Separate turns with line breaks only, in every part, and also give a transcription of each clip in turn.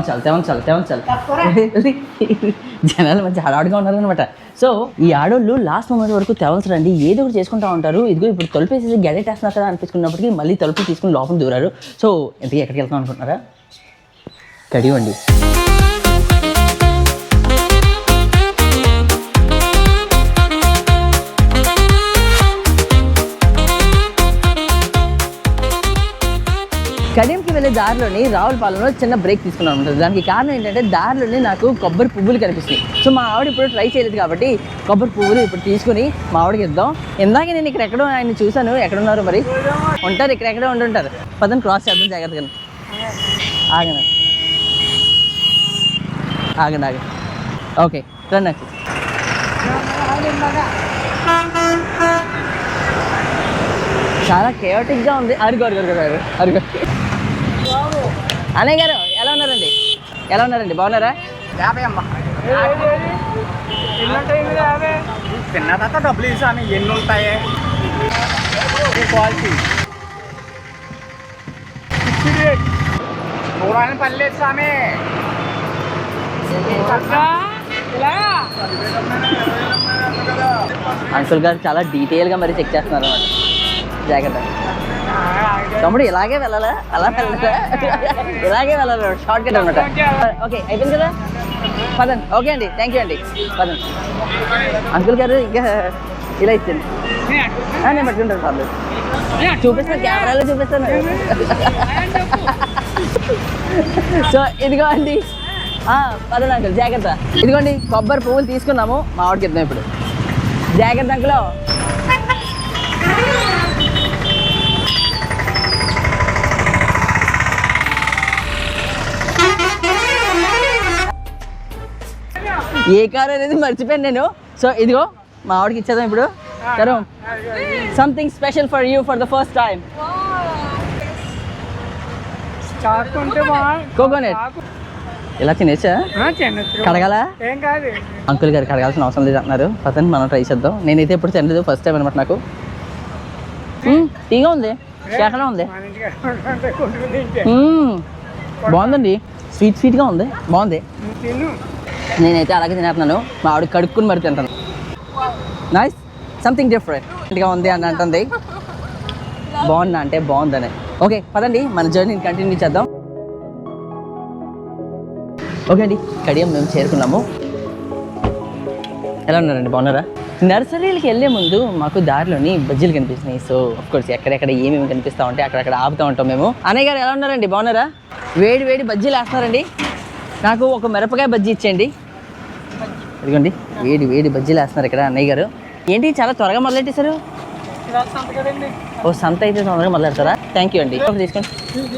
తెవంచాలి తెవంచాలి తెవంచాలి జనాలు మంచి హడావుడిగా ఉన్నారనమాట సో ఈ ఆడోళ్ళు లాస్ట్ మూమెంట్ వరకు తెవల్సరండి ఏదో ఒకటి చేసుకుంటా ఉంటారు. ఇదిగో ఇప్పుడు తలుపేసేసి గెడెట్టేస్తున్నారు కదా అనిపించుకున్నప్పటికీ మళ్ళీ తలుపు తీసుకుని లోపల దూరారు. సో ఇంతకీ ఎక్కడికి వెళ్తాం అనుకుంటున్నారా? కడివండి కడియంకి వెళ్ళే దారిలోని రావులపాలెంలో చిన్న బ్రేక్ తీసుకున్నాను అనమాట దానికి కారణం ఏంటంటే దారిలోనే నాకు కొబ్బరి పువ్వులు కనిపిస్తున్నాయి. సో మా ఆవిడ ఇప్పుడు ట్రై చేయలేదు కాబట్టి కొబ్బరి పువ్వులు ఇప్పుడు తీసుకుని మా ఆవిడకి ఇద్దాం. ఇందాక నేను ఇక్కడ ఎక్కడో ఆయన చూశాను. ఎక్కడ ఉన్నారు మరి? ఉంటారు ఇక్కడ ఎక్కడో ఉంటుంటారు పదని క్రాస్ చేద్దాం జాగ్రత్తగా. ఆగండి. ఆగండి ఆగండి. ఓకే రండి నాకు చాలా కేవటిక్గా ఉంది. అరుగు అరుగు అరుగు అరుగు అరుగు. అన్నయ్య గారు ఎలా ఉన్నారండి? ఎలా ఉన్నారండి? బాగున్నారా?
యాభై అమ్మ. తిన్న తర్వాత డబ్బులు ఇస్తాను ఎన్ని ఉంటాయి? క్వాలిటీ. చూడాలని పని లేదు స్వామి.
అంకుల్ గారు చాలా డీటెయిల్గా మరి చెక్ చేస్తున్నారు అన్నమాట జాగ్రత్త తమ్ముడు ఇలాగే వెళ్ళాలా? అలా వెళ్ళాలా? ఇలాగే వెళ్ళాలి? షార్ట్ కట్ అనమాట ఓకే అయిపోయింది కదా? పదండి. ఓకే అండి. థ్యాంక్ యూ అండి. పదండి. అంకుల్ గారు ఇంకా ఇలా ఇచ్చింది నేను పట్టుకుంటాను పర్లేదు. చూపిస్తాను కెమెరాలో చూపిస్తాను. సో ఇదిగో అండి. పదండి అంకుల్ జాగ్రత్త. ఇదిగోండి కొబ్బరి పువ్వులు తీసుకున్నాము మా ఆవిడకి ఇద్దాం ఇప్పుడు. జాగ్రత్త అంకులో ఏ కార్ అనేది మర్చిపోయాను నేను. సో ఇదిగో మా ఆవిడకి ఇచ్చేద్దాం ఇప్పుడు. సరే something special for you for the first time coconut ఇలా తినేచ్చా? కడగాల?
ఏం కాదు.
అంకుల్ గారు కడగాల్సిన అవసరం లేదు అంటున్నారు పదండి మనం ట్రై చేద్దాం. నేనైతే ఎప్పుడు తినలేదు ఫస్ట్ టైం అనమాట నాకు. తీగా ఉంది. ఎక్కడ ఉంది. బాగుందండి. స్వీట్ స్వీట్గా ఉంది. బాగుంది. నేనైతే అలాగే తినేస్తున్నాను. మా ఆవిడ కడుక్కుని మరి తింటాను నైస్ సంథింగ్ డిఫరెంట్గా ఉంది అని అంటుంది. బాగుందా అంటే బాగుందని. ఓకే పదండి. మన జర్నీని కంటిన్యూ చేద్దాం. ఓకే అండి. కడియం మేము చేరుకున్నాము. ఎలా ఉన్నారండి? బాగున్నారా? నర్సరీలకి వెళ్ళే ముందు మాకు దారిలోని బజ్జీలు కనిపిస్తున్నాయి. సో కోర్స్ ఎక్కడెక్కడ ఏమేమి కనిపిస్తా ఉంటే అక్కడక్కడ ఆపుతూ ఉంటాం మేము. అన్నయ్య గారు ఎలా ఉన్నారండి? బాగున్నారా? వేడి వేడి బజ్జీలు వేస్తున్నారండి. నాకు ఒక మిరపకాయ బజ్జీ ఇచ్చేయండి. ఇదిగోండి వేడి వేడి బజ్జీలు వేస్తున్నారు ఇక్కడ అన్నయ్య గారు. ఏంటి చాలా త్వరగా మొదలెట్టేశారు? ఓ సంత అయితే తొందరగా మొదలెడతారా? థ్యాంక్ యూ అండి. తీసుకోండి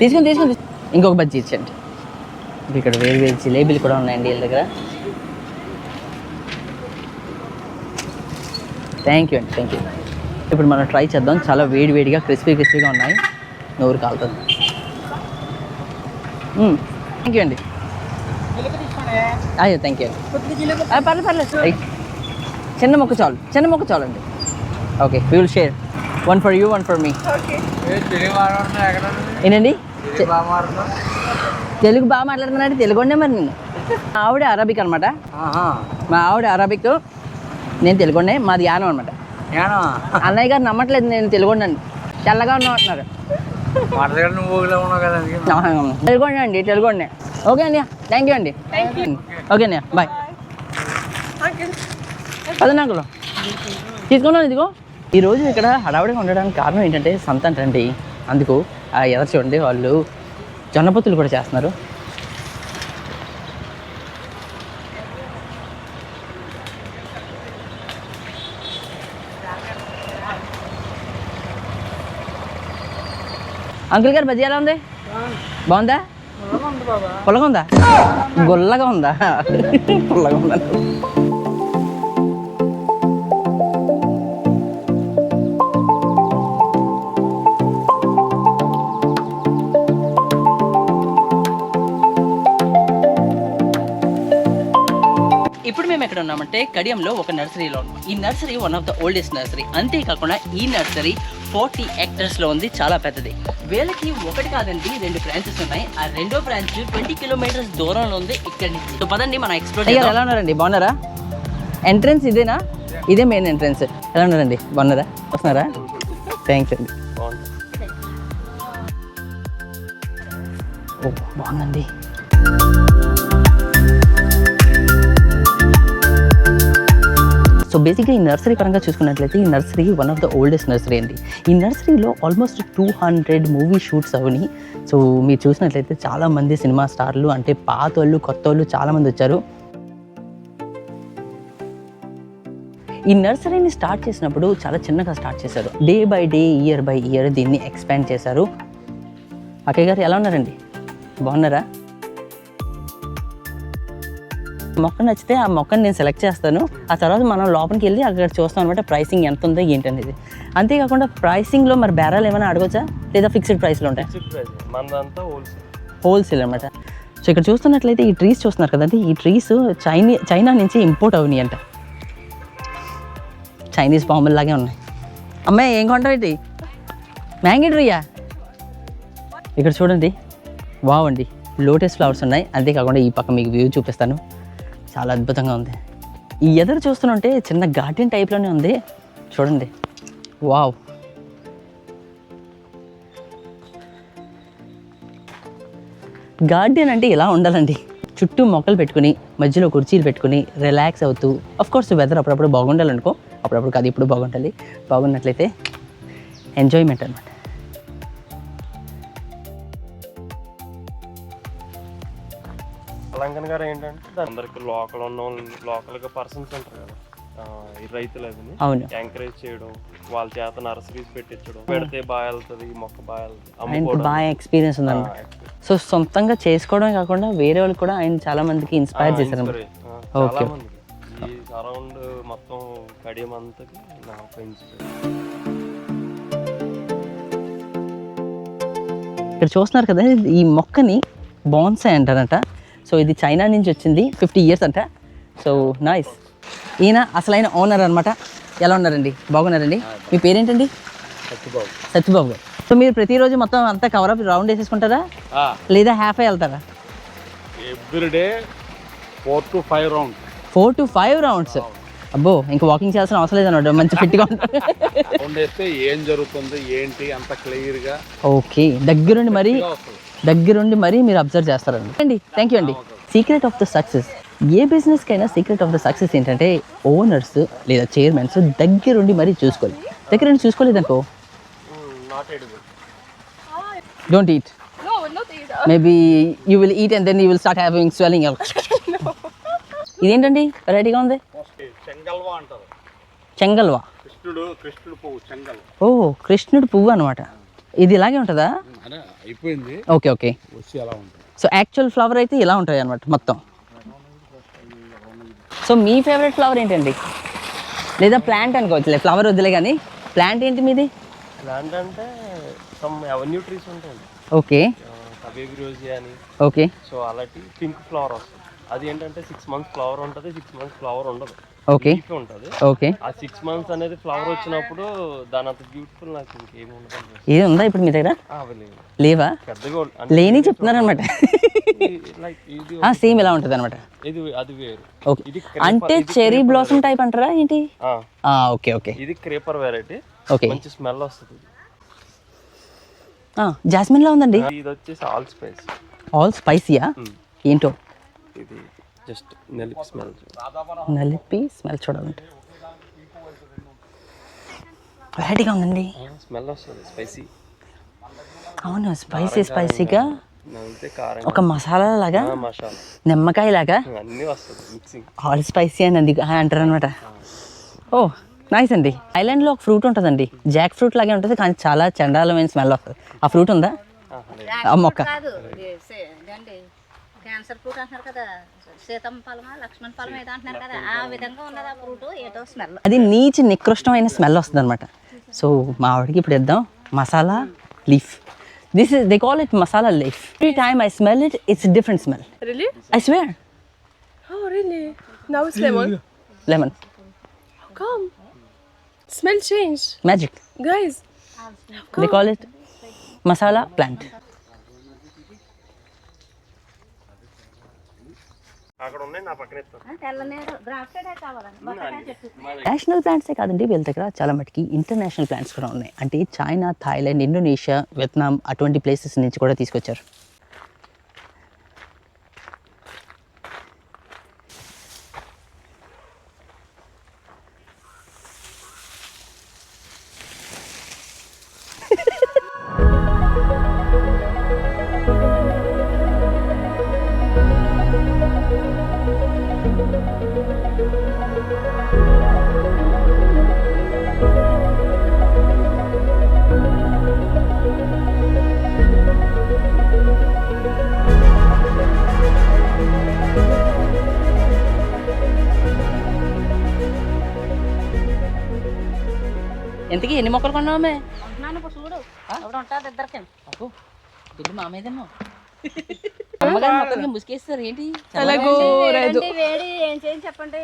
తీసుకొని తీసుకొని ఇంకొక బజ్జీ ఇచ్చేయండి. ఇక్కడ వేడి వేడి జిలేబీలు కూడా ఉన్నాయండి వీళ్ళ దగ్గర. థ్యాంక్ యూ అండి థ్యాంక్ యూ ఇప్పుడు మనం ట్రై చేద్దాం. చాలా వేడి వేడిగా క్రిస్పీ క్రిస్పీగా ఉన్నాయి. నోరు కాలుతుంది. Hmm, థ్యాంక్ యూ అండి. అయ్యో థ్యాంక్ యూ పర్లేదు పర్లేదు. చిన్న మొక్క చాలు చిన్న మొక్క చాలు అండి okay will share one for you one for me ఏంటండి? తెలుగు బాగా మాట్లాడుతున్నాడు తెలుగు ఉండే మరి నేను. మా ఆవిడ అరబిక్ అనమాట మా ఆవిడ అరబిక్. నేను తెలుగుండే మాది యానం అనమాట అన్నయ్య గారు నమ్మట్లేదు నేను తెలుగుండండి తెల్లగా ఉన్నా అంటున్నారు.
ఉన్నావు కదా
తెలుగుండే అండి తెలుగుండే ఓకే అండి థ్యాంక్ యూ అండి. ఓకే అండి బాయ్ పదండి అంకుల్ తీసుకున్నాను ఇదిగో. ఈరోజు ఇక్కడ హడావిడిగా ఉండడానికి కారణం ఏంటంటే సంత అంటండి అందుకు ఆ ఎదరు చూడండి వాళ్ళు జొన్నపొత్తులు కూడా చేస్తున్నారు. అంకుల్ గారు బజ్జీ ఎలా ఉంది? బాగుందా? పొలగా ఉందా గొల్లగా ఉందా? పొల్లగా ఉందా ఇప్పుడు మేము ఎక్కడ ఉన్నామంటే కడియంలో ఒక నర్సరీలో ఉన్నాం. ఈ nursery one of the oldest nursery. అంతేకాకుండా ఈ నర్సరీ ఫార్టీ లో ఉంది చాలా పెద్దది. వీళ్ళకి ఒకటి కాదండి రెండు బ్రాంచెస్ ఉన్నాయి. ఆ రెండో బ్రాంచ్ ట్వంటీ కిలోమీటర్స్ దూరంలో ఉంది ఇక్కడ నుంచి. సో పదండి మనం ఎక్స్ప్లోర్ ఎలా ఉన్నారండి? బాగున్నారా? ఎంట్రన్స్ ఇదేనా? ఇదే మెయిన్ ఎంట్రన్స్ ఎలా ఉన్నారండి? బాగున్నారా? వస్తున్నారా? థ్యాంక్స్ అండి ఓ బాగుందండి. సో బేసిక్గా ఈ నర్సరీ పరంగా చూసుకున్నట్లయితే ఈ nursery one of the oldest nursery అండి. ఈ నర్సరీలో almost two hundred movie shoots అవని. సో మీరు చూసినట్లయితే చాలామంది సినిమా స్టార్లు అంటే పాత వాళ్ళు కొత్త వాళ్ళు చాలామంది వచ్చారు. ఈ నర్సరీని స్టార్ట్ చేసినప్పుడు చాలా చిన్నగా స్టార్ట్ చేశారు. Day by day year by year దీన్ని ఎక్స్పాండ్ చేశారు. అక్కయ్య గారు ఎలా ఉన్నారండి? బాగున్నారా? మొక్క నచ్చితే ఆ మొక్కని నేను సెలెక్ట్ చేస్తాను. ఆ తర్వాత మనం లోపలికి వెళ్ళి అక్కడ చూస్తాం అనమాట ప్రైసింగ్ ఎంత ఉందో ఏంటనేది అంతేకాకుండా ప్రైసింగ్లో మరి బేరాలు ఏమైనా అడగొచ్చా? లేదా ఫిక్స్డ్ ప్రైస్లో ఉంటాయి?
హోల్సేల్
అనమాట సో ఇక్కడ చూస్తున్నట్లయితే ఈ ట్రీస్ చూస్తున్నారు కదండి. ఈ ట్రీస్ చైనీ చైనా నుంచి ఇంపోర్ట్ అవునాయి అంట. చైనీస్ బాంబుల్లాగే ఉన్నాయి. అమ్మాయి ఏం కొంటావు ఏంటి మ్యాంగీ ట్రీయా ఇక్కడ చూడండి. వావ్ అండి. లోటస్ ఫ్లవర్స్ ఉన్నాయి. అంతేకాకుండా ఈ పక్క మీకు వ్యూ చూపిస్తాను. చాలా అద్భుతంగా ఉంది. ఈ ఎదురు చూస్తుంటే చిన్న గార్డెన్ టైప్లోనే ఉంది. చూడండి. వావ్. గార్డెన్ అంటే ఇలా ఉండాలండి. చుట్టూ మొక్కలు పెట్టుకుని మధ్యలో కుర్చీలు పెట్టుకుని రిలాక్స్ అవుతూ అఫ్ కోర్స్ వెదర్ అప్పుడప్పుడు బాగుండాలనుకో అప్పుడప్పుడు కాదు ఇప్పుడు బాగుండాలి. బాగున్నట్లయితే ఎంజాయ్మెంట్ అనమాట
తెలంగాణ గారు ఏంటంటే అందరికి లోకల్ ఉన్న లోకల్గా పర్సన్స్ ఉంటారు కదా. ఆ, ఈ రైతులు ఎంకరేజ్ చేయడం వాళ్ళ చేత నర్సరీస్ పెట్టించడం పెడితే బాగా వెళ్తుంది ఈ మొక్క బాగా వెళ్తుంది
బాగా ఎక్స్పీరియన్స్ ఉందన్నమాట. సో సొంతంగా చేసుకోవడమే కాకుండా వేరే వాళ్ళు కూడా ఆయన చాలా మందికి ఇన్స్పైర్ చేశారు.
ఈ అరౌండ్ మొత్తం కడియం అంతకి
ఇక్కడ చూస్తున్నారు కదా ఈ మొక్కని బాన్సాయ్ అంటారంట. సో ఇది చైనా నుంచి వచ్చింది ఫిఫ్టీ ఇయర్స్ అంట. So nice. ఈయన అసలైన ఓనర్ అనమాట ఎలా ఉన్నారండి? బాగున్నారండి? మీ పేరేంటండి? సత్యబాబు. గారు. సో మీరు ప్రతిరోజు మొత్తం అంతా కవరప్ రౌండ్ వేసేసుకుంటారా? లేదా హ్యాఫ్ అయి వెళ్తారా?
Every day four to five round
four to five rounds అబ్బో ఇంకా వాకింగ్ చేయాల్సిన అవసరం లేదన్నమాట మంచి ఫిట్గా
వేస్తే ఏం జరుగుతుంది ఏంటి అంత క్లియర్గా
ఓకే. దగ్గరుండి మరీ దగ్గరుండి మరీ మీరు అబ్జర్వ్ చేస్తారండి. అండి థ్యాంక్ యూ అండి. సీక్రెట్ ఆఫ్ ద సక్సెస్ ఏ బిజినెస్కైనా సీక్రెట్ ఆఫ్ ద సక్సెస్ ఏంటంటే ఓనర్స్ లేదా చైర్మన్స్ దగ్గరుండి మరీ చూసుకోవాలి. దగ్గరుండి చూసుకోలేదనుకో
not edible
don't eat. Maybe you will eat and then you will start having swelling ఇదేంటండి? వెరైటీగా ఉంది?
చెంగల్వా అంటారు.
చెంగల్వా?
కృష్ణుడు కృష్ణుడు పువ్వు చెంగల్.
ఓ కృష్ణుడు పువ్వు అనమాట ఇది ఇలాగే ఉంటుందా?
అయిపోయింది.
Okay okay.
వచ్చి ఎలా ఉంటుంది.
సో యాక్చువల్ ఫ్లవర్ అయితే ఇలా ఉంటుంది అనమాట మొత్తం. సో మీ ఫేవరెట్ ఫ్లవర్ ఏంటండి? లేదా ప్లాంట్ అనుకోవచ్చులే ఫ్లవర్ వద్దులే కానీ ప్లాంట్ ఏంటి మీది?
ప్లాంట్ అంటే సమ్ అవెన్యూ ట్రీస్ ఉంటాయండి
ఓకే.
రోజీ అని.
ఓకే.
సో అలాంటి పింక్ ఫ్లవర్ వస్తుంది. అది ఏంటంటే సిక్స్ మంత్స్ ఫ్లవర్ ఉంటుంది సిక్స్ మంత్స్ ఫ్లవర్ ఉండదు.
ఓకే.
ఉంటుంది.
ఓకే.
ఆ సిక్స్ మంత్స్ అనేది ఫ్లవర్ వచ్చినప్పుడు దాని అంత బ్యూటిఫుల్ నాకు ఇంకేమి ఉండదు
ఇది ఉందా ఇప్పుడు మీ దగ్గర? లేవా.
పెద్దగా
లేని చెప్తున్నారనమాట
లైక్ ఇది
సేమ్ ఇలా ఉంటుంది అనమాట
ఇది అది వేరు.
ఓకే.
ఇది
అంటే చెరీ బ్లాసమ్ టైప్ అంటారా ఏంటి? Okay okay.
ఇది క్రేపర్ వెరైటీ
ఓకే.
మంచి స్మెల్ వస్తుంది
జాస్మిన్లా ఉందండి?
ఇది వచ్చేసి ఆల్ స్పైస్
ఆల్ స్పైసీయా ఏంటో?
ఇది జస్ట్ నెలిపి స్మెల్
నలిపి స్మెల్ చూడాలంటే. వెరైటీగా ఉందండి.
స్మెల్ వస్తుంది స్పైసీ.
అవును స్పైసీ స్పైసీగా. ఒక మసాలా లాగా నిమ్మకాయ లాగా
అన్నీ వస్తుంది మిక్సింగ్.
ఆల్ స్పైసీ అని అంది అంటారు అనమాట ఓ నైస్ అండి. ఐలాండ్లో ఒక ఫ్రూట్ ఉంటుందండి. జాక్ ఫ్రూట్ లాగే ఉంటుంది కానీ చాలా చండాలమైన స్మెల్ వస్తుంది. ఆ ఫ్రూట్ ఉందా? ఆ మొక్క.
క్యాన్సర్ ఫ్రూట్ అంటున్నారు కదా. సీతమ్మ ఫలమా లక్ష్మణ ఫలం ఏదో అంటున్నారు కదా. ఆ విధంగా ఉన్నది ఆ ఫ్రూట్ ఏదో స్మెల్.
అది నీచి నికృష్టమైన స్మెల్ వస్తుంది అనమాట సో మా ఆవిడకి ఇప్పుడు ఇద్దాం masala leaf. This is they call it masala leaf. Every time I smell it it's different smell
Really?
I swear
Oh, really? Now it's lemon.
Lemon
How come? Smell changed.
Magic
Guys,
they call it masala plant
అక్కడ ఉన్నాయి నా పక్కన
national ప్లాంట్సే కాదండి వీళ్ళ దగ్గర చాలా మటుకి ఇంటర్నేషనల్ ప్లాంట్స్ కూడా ఉన్నాయి. అంటే చైనా థాయిలాండ్ ఇండోనేషియా వియత్నాం అటువంటి ప్లేసెస్ నుంచి కూడా తీసుకొచ్చారు.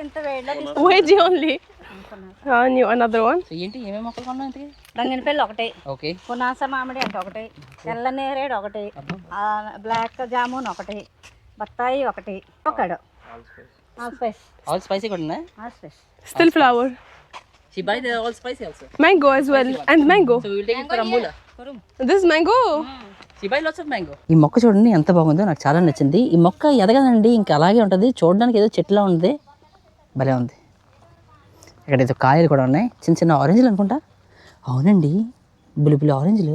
ఇంత వేడిలో తీసుకుంటున్నాను.
Wedgie only. Ah, new another one.
So ఏంటి ఏమేమి మొక్కలు కొన్నావు ఇంతకీ?
రంగినపల్లి ఒకటి.
ఓకే.
పునాస మామిడి అంటే ఒకటి. తెల్ల నేరేడు ఒకటి. ఆ, బ్లాక్ జామున్ ఒకటి. బత్తాయి ఒకటి. ఒకడు ఆల్ స్పైస్
ఆల్ స్పైసీ కూడా ఉన్నాయి
allspice
Still flower.
She buy the allspice also
Mango as well. And mango.
So will take it for అంబులా
This is mango.
She buy lots of mango ఈ మొక్క చూడండి ఎంత బాగుందో నాకు చాలా నచ్చింది. ఈ మొక్క ఎదగదండి ఇంకా అలాగే ఉంటుంది. చూడడానికి ఏదో చెట్టులా ఉంది. భలే ఉంది. ఇక్కడ ఏదో కాయలు కూడా ఉన్నాయి. చిన్న చిన్న ఆరెంజ్లు అనుకుంటా. అవునండి బులి బులి ఆరెంజ్లు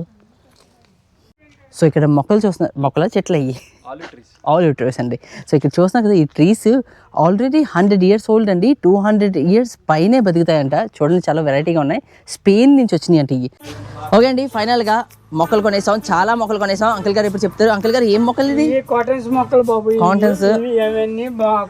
సో ఇక్కడ మొక్కలు చూస్తున్నారు మొక్కల చెట్లు అయ్యి ఆలివ్ ట్రీస్ అండి. సో ఇక్కడ చూస్తున్నా కదా ఈ trees already hundred years old అండి. టూ హండ్రెడ్ ఇయర్స్ పైనే బతుకుతాయంట. చూడండి చాలా వెరైటీగా ఉన్నాయి. స్పెయిన్ నుంచి వచ్చినాయి అంటే ఇవి. ఓకే అండి ఫైనల్గా మొక్కలు కొనేసాం చాలా మొక్కలు కొనేసాం. అంకుల్ గారు ఇప్పుడు చెప్తారు. అంకుల్ గారు ఏం మొక్కలు ఇది?
కాటన్స్ మొక్కలు బాబు.
కాటన్స్
ఇవి అవన్నీ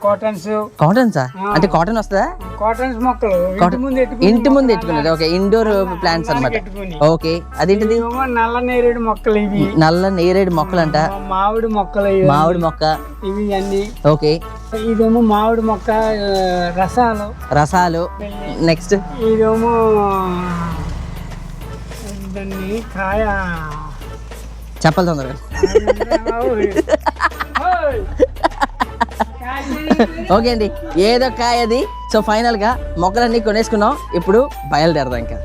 కాటన్స్
కాటన్సా అంటే కాటన్ వస్తుందా?
కాటన్స్ మొక్కలు. ఇంటి ముందు ఎట్టుకుని
ఇంటి ముందు ఎట్టుకునేది ఓకే ఇండోర్ ప్లాంట్స్ అన్నమాట.
పెట్టుకుని.
ఓకే అదేంటిది?
నల్ల నేరేడు మొక్కలు ఇవి.
నల్ల నేరేడు మొక్కలంట.
మామిడి మొక్కలు
మామిడి మొక్క.
ఇవి అన్ని.
ఓకే.
ఇదేమో మామిడి మొక్క రసాలు.
రసాలు. నెక్స్ట్
ఇదేమో దాన్ని కాయ?
చెప్పాలి తొందరగా. ఓకే అండి ఏదో కాయ అది. సో ఫైనల్గా మొక్కలన్నీ కొనేసుకున్నాం. ఇప్పుడు బయలుదేరదాం ఇంకా.